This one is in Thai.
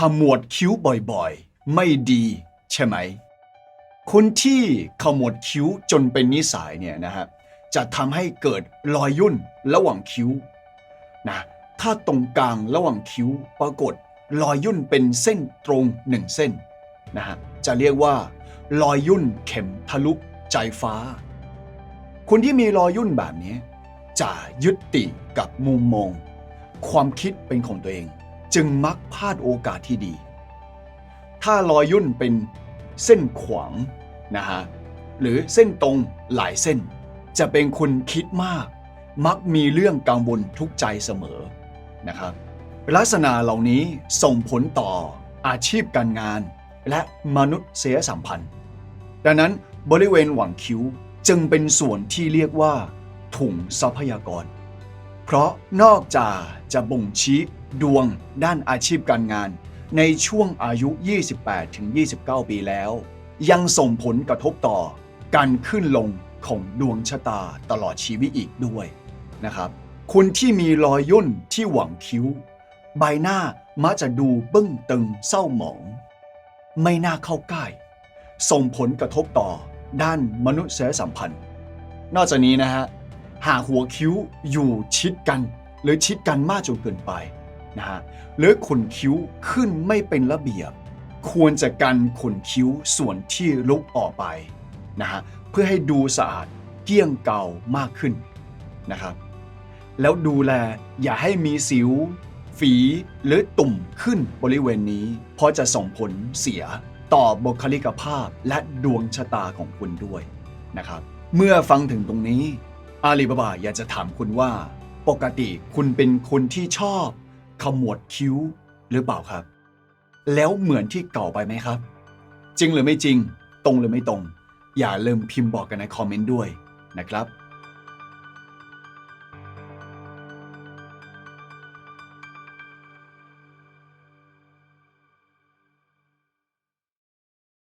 ขมวดคิ้วบ่อยๆ ไม่ดีใช่ไหม คนที่ขมวดคิ้วจนเป็นนิสัยเนี่ยนะฮะจะทำให้เกิดรอยยุ่นระหว่างคิ้วนะถ้าตรงกลางระหว่างคิ้วปรากฏรอยยุ่นเป็นเส้นตรงหนึ่งเส้นนะฮะจะเรียกว่ารอยยุ่นเข็มทะลุใจฟ้า คนที่มีรอยยุ่นแบบนี้จะยึดติดกับมุมมอง ความคิดเป็นของตัวเอง จึงมักพลาดโอกาสที่ดี ถ้ารอยยุ่นเป็นเส้นขวางนะฮะหรือเส้นตรงหลายเส้น จะเป็นคนคิดมาก มักมีเรื่องกังวลทุกใจเสมอนะครับลักษณะเหล่านี้ส่งผลต่ออาชีพการงาน และมนุษยสัมพันธ์ ดังนั้นบริเวณหว่างคิ้วจึงเป็นส่วนที่เรียกว่าถุงทรัพยากร เพราะนอกจากจะบ่งชี้ดวงด้านอาชีพการงาน ในช่วงอายุ 28-29 ปีแล้ว ยังส่งผลกระทบต่อการขึ้นลงของดวงชะตาตลอดชีวิตอีกด้วยนะครับคนที่มีรอยย่นที่หว่างคิ้ว ใบหน้ามักจะดูเบึ้งตึงเศร้าหมอง ไม่น่าเข้าใกล้ ส่งผลกระทบต่อด้านมนุษยสัมพันธ์ นอกจากนี้นะฮะหากหัวคิ้วอยู่ชิดกัน หรือชิดกันมากจนเกินไป นะฮะหรือขนคิ้วขึ้นไม่เป็นระเบียบ ควรจะกันขนคิ้วส่วนที่ลุกออกไปนะฮะเพื่อให้ดูสะอาดเกลี้ยงเก่ามากขึ้นนะครับ แล้วดูแลอย่าให้มีสิว ฝีหรือตุ่มขึ้นบริเวณนี้ เพราะจะส่งผลเสียต่อบุคลิกภาพและดวงชะตาของคุณด้วยนะครับ เมื่อฟังถึงตรงนี้อาลีบาบาอยากจะถามคุณว่า ปกติคุณเป็นคนที่ชอบ ขมวดคิ้วหรือเปล่าครับ แล้วเหมือนที่เก่าไปไหมครับ จริงหรือไม่จริง ตรงหรือไม่ตรง อย่าลืมพิมพ์บอกกันในคอมเมนต์ด้วยนะครับ